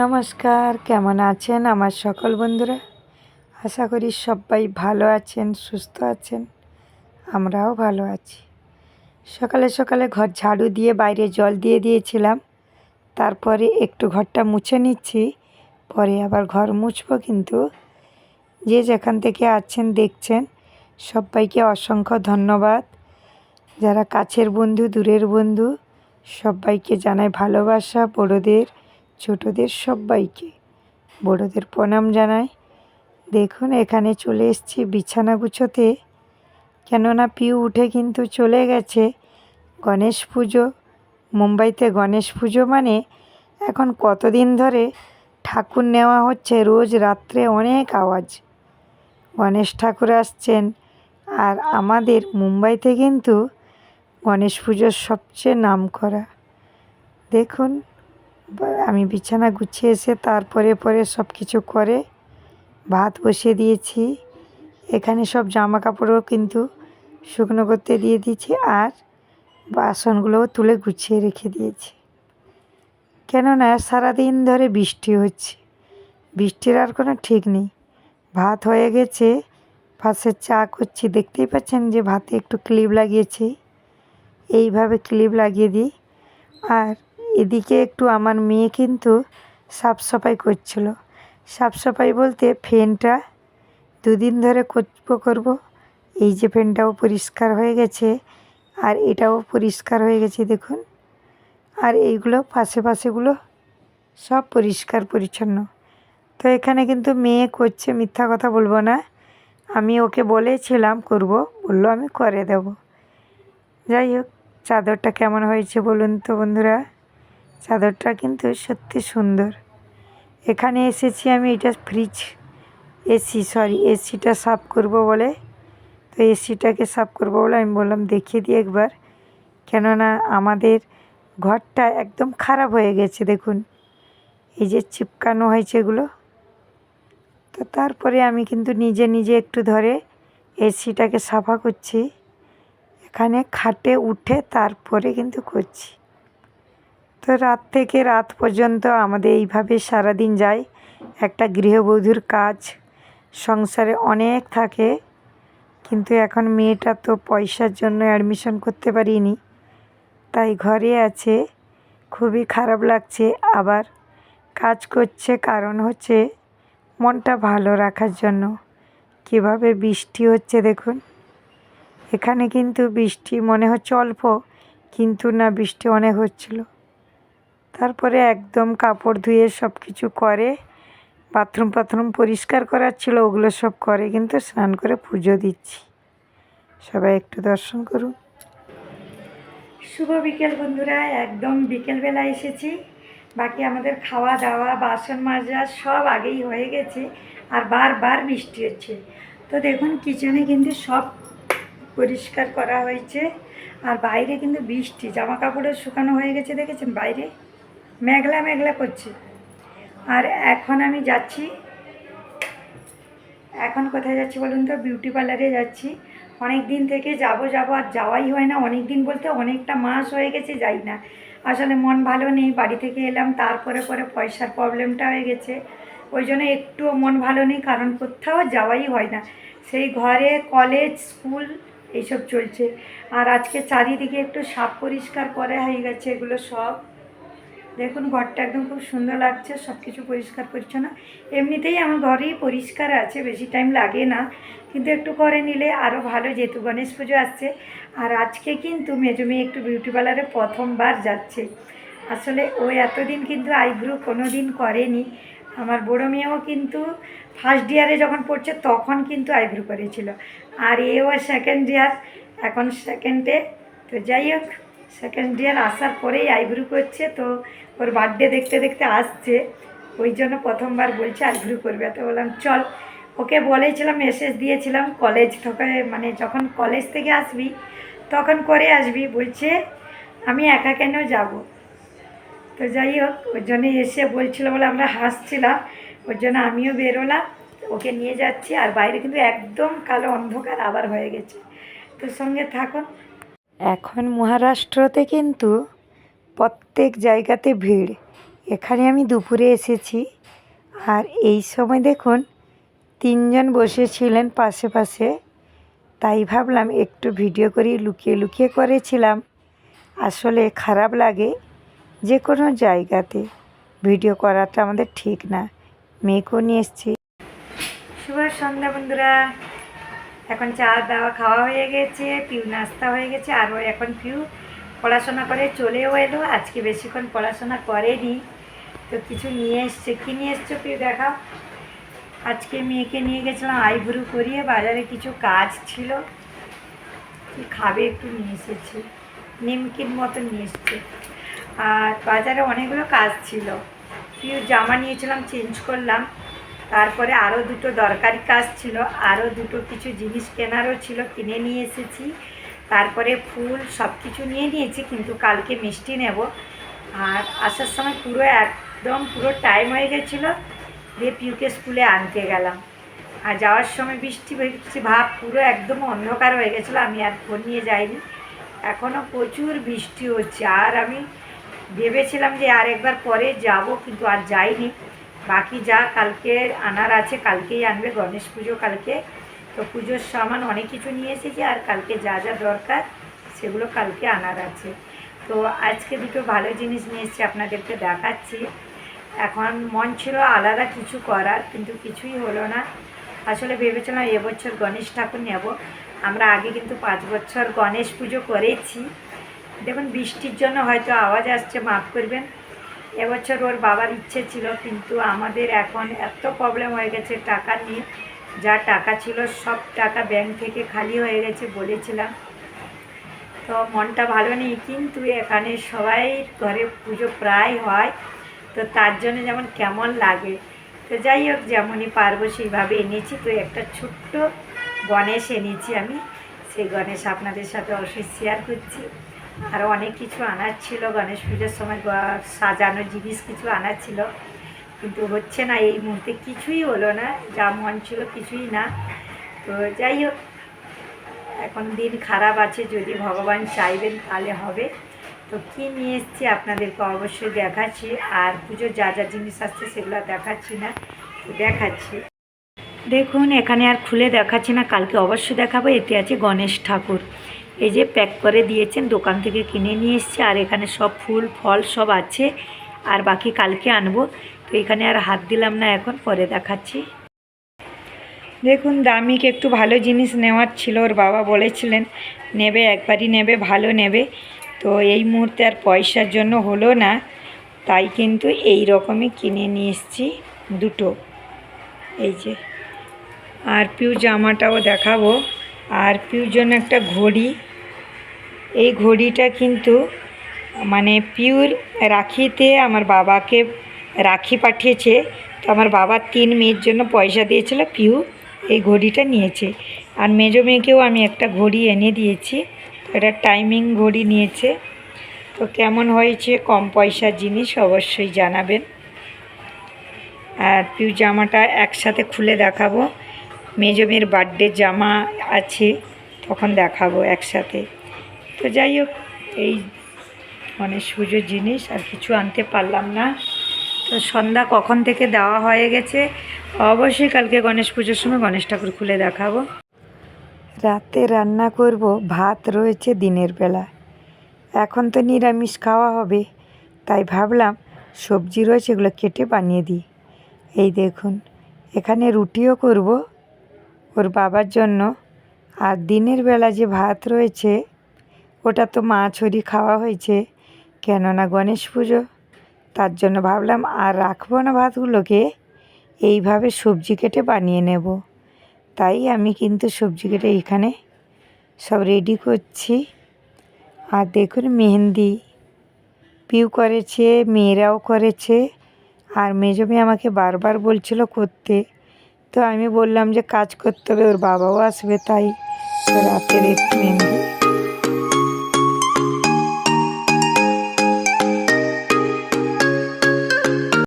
নমস্কার, কেমন আছেন আমার সকল বন্ধুরা? আশা করি সবাই ভালো আছেন, সুস্থ আছেন, আমরাও ভালো আছি। সকালে সকালে ঘর ঝাড়ু দিয়ে বাইরে জল দিয়ে দিয়েছিলাম, তারপরে একটু ঘরটা মুছে নিচ্ছি, পরে আবার ঘর মুছবো কিন্তু। যে যেখান থেকে আছেন, দেখছেন, সবাইকে অসংখ্য ধন্যবাদ। যারা কাছের বন্ধু, দূরের বন্ধু, সবাইকে জানাই ভালোবাসা, বড়োদের ছোটদের সবাইকে। বড়দের প্রণাম জানাই। দেখুন, এখানে চলে এসেছি বিছানা গুছোতে। কেননা পিউ উঠে কিন্তু চলে গেছে গণেশ পুজো। মুম্বাইতে গণেশ পুজো মানে এখন কতদিন ধরে ঠাকুর নেওয়া হচ্ছে, রোজ রাত্রে অনেক আওয়াজ। গণেশ ঠাকুর আসছেন। আর আমাদের মুম্বাইতে কিন্তু গণেশ পুজোর সবচেয়ে নাম করা দেখুন আমি বিছানা গুছিয়ে এসে তারপরে পরে সব কিছু করে ভাত বসিয়ে দিয়েছি। এখানে সব জামা কাপড়ও কিন্তু শুকনো করতে দিয়ে দিয়েছি আর বাসনগুলোও তুলে গুছিয়ে রেখে দিয়েছি। কেননা সারাদিন ধরে বৃষ্টি হচ্ছে। বৃষ্টির আর কোনো ঠিক নেই। ভাত হয়ে গেছে। পাশে চা করছি। দেখতেই পাচ্ছেন যে ভাতে একটু ক্লিপ লাগিয়েছি। এইভাবে ক্লিপ লাগিয়ে দিই। আর এদিকে একটু আমার মেয়ে কিন্তু সাফ সাফাই করছিল। সাফ সাফাই বলতে ফ্যানটা দুদিন ধরে করব করব। এই যে ফ্যানটাও পরিষ্কার হয়ে গেছে আর এটাও পরিষ্কার হয়ে গেছে, দেখুন। আর এইগুলো পাশে পাশেগুলো সব পরিষ্কার পরিচ্ছন্ন। তো এখানে কিন্তু মেয়ে করছে, মিথ্যা কথা বলব না। আমি ওকে বলেছিলাম করব, বলল আমি করে দেব। যাই হোক, চাদরটা কেমন হয়েছে বলুন তো বন্ধুরা। চাদরটা কিন্তু সত্যি সুন্দর। এখানে এসেছি আমি, এটা ফ্রিজ এসি সরি এসিটা সাফ করব বলে। তো এসিটাকে সাফ করব বলে আমি বললাম, দেখিয়ে দিই একবার। কেননা আমাদের ঘরটা একদম খারাপ হয়ে গেছে, দেখুন। এই যে চিপকানো হয়েছে এগুলো। তো তারপরে আমি কিন্তু নিজে নিজে একটু ধরে এসিটাকে সাফা করছি। এখানে খাটে উঠে তারপরে কিন্তু করছি। তো রাত থেকে রাত পর্যন্ত আমাদের এইভাবে সারাদিন যায়। একটা গৃহবধূর কাজ, সংসারে অনেক থাকে। কিন্তু এখন মেয়েটা তো পয়সার জন্য অ্যাডমিশন করতে পারিনি। তাই ঘরে আছে। খুবই খারাপ লাগছে। আবার কাজ করছে, কারণ হচ্ছে মনটা ভালো রাখার জন্য। কীভাবে বৃষ্টি হচ্ছে দেখুন। এখানে কিন্তু বৃষ্টি মনে হচ্ছে অল্প, কিন্তু না বৃষ্টি অনেক হচ্ছিল। তারপরে একদম কাপড় ধুয়ে সব কিছু করে, বাথরুম ফাথরুম পরিষ্কার করার ছিল, ওগুলো সব করে কিন্তু স্নান করে পুজো দিচ্ছি। সবাই একটু দর্শন করুন। শুভ বিকেল বন্ধুরা, একদম বিকেলবেলা এসেছি। বাকি আমাদের খাওয়া দাওয়া বাসন মাজা সব আগেই হয়ে গেছে, আর বারবার বৃষ্টি হচ্ছে। তো দেখুন, কিচেনে কিন্তু সব পরিষ্কার করা হয়েছে, আর বাইরে কিন্তু বৃষ্টি জামা কাপড়ও শুকানো হয়ে গেছে, দেখেছেন বাইরে? মেঘলা মেঘলা করছে। আর এখন আমি যাচ্ছি। এখন কোথায় যাচ্ছি বলুন তো? বিউটি পার্লারে যাচ্ছি। অনেক দিন থেকে যাব যাব আর যাওয়াই হয় না। অনেক দিন বলতে অনেকটা মাস হয়ে গেছে, যাই না। আসলে মন ভালো নেই, বাড়ি থেকে এলাম, তারপরে পরে পয়সার প্রবলেমটা হয়ে গেছে। ওই জন্য একটুও মন ভালো নেই, কারণ কোথাও যাওয়াই হয় না। সেই ঘরে কলেজ স্কুল এইসব চলছে। আর আজকে চারিদিকে একটু সাপ পরিষ্কার করা হয়ে গেছে, এগুলো সব। দেখুন, ঘরটা একদম খুব সুন্দর লাগছে সব কিছু পরিষ্কার পরিচ্ছন্ন। এমনিতেই আমার ঘরেই পরিষ্কার আছে, বেশি টাইম লাগে না। কিন্তু একটু করে নিলে আরও ভালো, যেহেতু গণেশ পুজো আসছে। আর আজকে কিন্তু মেজো মেয়ে একটু বিউটি পার্লারে প্রথমবার যাচ্ছে। আসলে ও এতদিন কিন্তু আইব্রু কোনো দিন করেনি। আমার বড়ো মেয়েও কিন্তু ফার্স্ট ইয়ারে যখন পড়ছে, তখন কিন্তু আইব্রু করেছিল। আর এও সেকেন্ড ইয়ার এখন সেকেন্ডে তো যাই হোক সেকেন্ড ইয়ার আসার পরেই আইব্রু করছে, তো ওর বার্থডে দেখতে দেখতে আসছে। ওই জন্য প্রথমবার বলছে আইব্রু করবে। তো বললাম, চল। ওকে বলেছিলাম মেসেজ দিয়েছিলাম কলেজ থেকে মানে যখন কলেজ থেকে আসবি, তখন করে আসবি। বলছে, আমি একা কেন যাব? তো যাই হোক, ওর জন্য এসে বলছিল বলে আমরা হাসছিলাম। ওর জন্য আমিও বেরোলাম, ওকে নিয়ে যাচ্ছি। আর বাইরে কিন্তু একদম কালো অন্ধকার আবার হয়ে গেছে। তোর সঙ্গে থাকুন এখন মহারাষ্ট্রতে কিন্তু প্রত্যেক জায়গাতে ভিড়। এখানে আমি দুপুরে এসেছি। আর এই সময় দেখুন, তিনজন বসেছিলেন পাশে পাশে। তাই ভাবলাম একটু ভিডিও করি লুকিয়ে লুকিয়ে করেছিলাম। আসলে খারাপ লাগে যে কোনো জায়গাতে। ভিডিও করাটা আমাদের ঠিক না। মেয়েকেও নিয়ে এসছি। শুভ সন্ধ্যা বন্ধুরা। এখন চা দাওয়া খাওয়া হয়ে গেছে, পিউ নাস্তা হয়ে গেছে আরও এখন পিউ পড়াশোনা করে চলেও এলো। আজকে বেশিক্ষণ পড়াশোনা করেনি। তো কিছু নিয়ে এসছে। কী নিয়ে এসছো পিউ দেখাও। আজকে মেয়েকে নিয়ে গেছিলাম আইব্রু করিয়ে, বাজারে কিছু কাজ ছিল। কি খাবে একটু নিয়ে এসেছি। নিমকির মতো নিয়ে এসছে। আর বাজারে অনেকগুলো কাজ ছিল। পিউ জামা নিয়েছিলাম, চেঞ্জ করলাম। তারপরে আরও দুটো দরকারি কাজ ছিল আরও দুটো কিছু জিনিস কেনারও ছিল, কিনে নিয়ে এসেছি। তারপরে ফুল সব কিছু নিয়ে নিয়েছি, কিন্তু কালকে মিষ্টি নেব। আর আসার সময় পুরো একদম পুরো টাইম হয়ে গেছিল, দিয়ে পিউকে স্কুলে আনতে গেলাম। আর যাওয়ার সময় বৃষ্টি বৃষ্টি ভাব পুরো একদম অন্ধকার হয়ে গেছিল, আমি আর ফোন নিয়ে যাইনি। এখনও প্রচুর বৃষ্টি হচ্ছে, আর আমি ভেবেছিলাম যে আর একবার পরে যাব, কিন্তু আর যাইনি। বাকি যা কালকে আনার আছে, কালকেই আনবে, গণেশ পুজো কালকে। তো পুজোর সামান অনেক কিছু নিয়ে এসেছি, আর কালকে যা যা দরকার সেগুলো কালকে আনার আছে। তো আজকে দুটো ভালো জিনিস নিয়ে এসেছি, আপনাদেরকে দেখাচ্ছি। এখন মন ছিল আলাদা কিছু করার, কিন্তু কিছুই হলো না। আসলে ভেবেছিলাম এবছর গণেশ ঠাকুর নেব। আমরা আগে কিন্তু পাঁচ বছর গণেশ পুজো করেছি। দেখুন, বৃষ্টির জন্য হয়তো আওয়াজ আসছে, মাফ করবেন। এবছর ওর বাবার ইচ্ছে ছিল, কিন্তু আমাদের এখন এত প্রবলেম হয়ে গেছে, টাকা নিয়ে যা টাকা ছিল সব টাকা ব্যাংক থেকে খালি হয়ে গেছে বলেছিলাম। তো মনটা ভালো নেই, কিন্তু এখানে সবাই ঘরে পুজো প্রায় হয়, তো তার জন্য যেমন কেমন লাগে। তো যাই হোক, যেমনই পারব সেইভাবে এনেছি। তো একটা ছোট্ট গণেশ এনেছি আমি, সেই গণেশ আপনাদের সাথে অবশ্যই শেয়ার করছি। আরও অনেক কিছু আনার ছিল। গণেশ পুজোর সময় সাজানোর জিনিস কিছু আনার ছিল। কিন্তু হচ্ছে না, এই মুহূর্তে কিছুই হলো না। যা মন ছিল কিছুই না। তো যাই হোক, এখন দিন খারাপ আছে, যদি ভগবান চাইবেন তাহলে হবে। তো কী নিয়ে এসেছি আপনাদেরকে অবশ্যই দেখাচ্ছি। আর পুজোর যা যা জিনিস আসছে সেগুলো দেখাচ্ছি না, দেখাচ্ছি। দেখুন, এখানে আর খুলে দেখাচ্ছি না, কালকে অবশ্যই দেখাবো। এতে আছে গণেশ ঠাকুর। এই যে প্যাক করে দিয়েছেন, দোকান থেকে কিনে নিয়ে এসছে, আর এখানে সব ফুল, ফল সব আছে, আর বাকি কালকে আনব। তো এখানে আর হাত দিলাম না এখন, পরে দেখাচ্ছি। দেখুন, দামিকে একটু ভালো জিনিস নেওয়ার ছিল, ওর বাবা বলেছিলেন, নেবে, একবারই নেবে, ভালো নেবে। তো এই মুহূর্তে আর পয়সার জন্য হলো না, তাই কিন্তু এই রকমই কিনে নিয়ে এসেছি দুটো। এই যে, আর পিউ জামাটাও দেখাবো। আর পিউর জন্য একটা ঘড়ি। এই ঘড়িটা কিন্তু মানে পিউর রাখিতে আমার বাবাকে রাখি পাঠিয়েছে। তো আমার বাবা তিন মেয়ের জন্য পয়সা দিয়েছিল, পিউ এই ঘড়িটা নিয়েছে। আর মেজো মেয়েকেও আমি একটা ঘড়ি এনে দিয়েছি, তো এটা টাইমিং ঘড়ি নিয়েছে। তো কেমন হয়েছে, কম পয়সার জিনিস অবশ্যই জানাবেন। আর পিউ জামাটা একসাথে খুলে দেখাবো। মেজো মেয়ের বার্থডে জামা আছে, তখন দেখাবো একসাথে। তো যাই হোক, এই অনেক সুযোগ জিনিস, আর কিছু আনতে পারলাম না। তো সন্ধ্যা কখন থেকে দেওয়া হয়ে গেছে? অবশ্যই কালকে গণেশ পুজোর সময় গণেশ ঠাকুর খুলে দেখাবো। রাতে রান্না করব, ভাত রয়েছে দিনের বেলা। এখন তো নিরামিষ খাওয়া হবে, তাই ভাবলাম সবজি রয়েছে এগুলো কেটে বানিয়ে দিই। এই দেখুন, এখানে রুটিও করব ওর বাবার জন্য। আর দিনের বেলা যে ভাত রয়েছে, ওটা তো মাছ হরি খাওয়া হয়েছে। কেননা গণেশ পুজো, তার জন্য ভাবলাম আর রাখব না ভাতগুলোকে, এইভাবে সবজি কেটে বানিয়ে নেব। তাই আমি কিন্তু সবজি কেটে এখানে সব রেডি করছি। আর দেখুন মেহেন্দি, পিউ করেছে, মেয়েরাও করেছে, আর মেজো মেয়ে আমাকে বারবার বলছিল করতে। তো আমি বললাম যে কাজ করতে হবে, ওর বাবাও আসবে তাই। তো রাতের একটু মেহেন্দি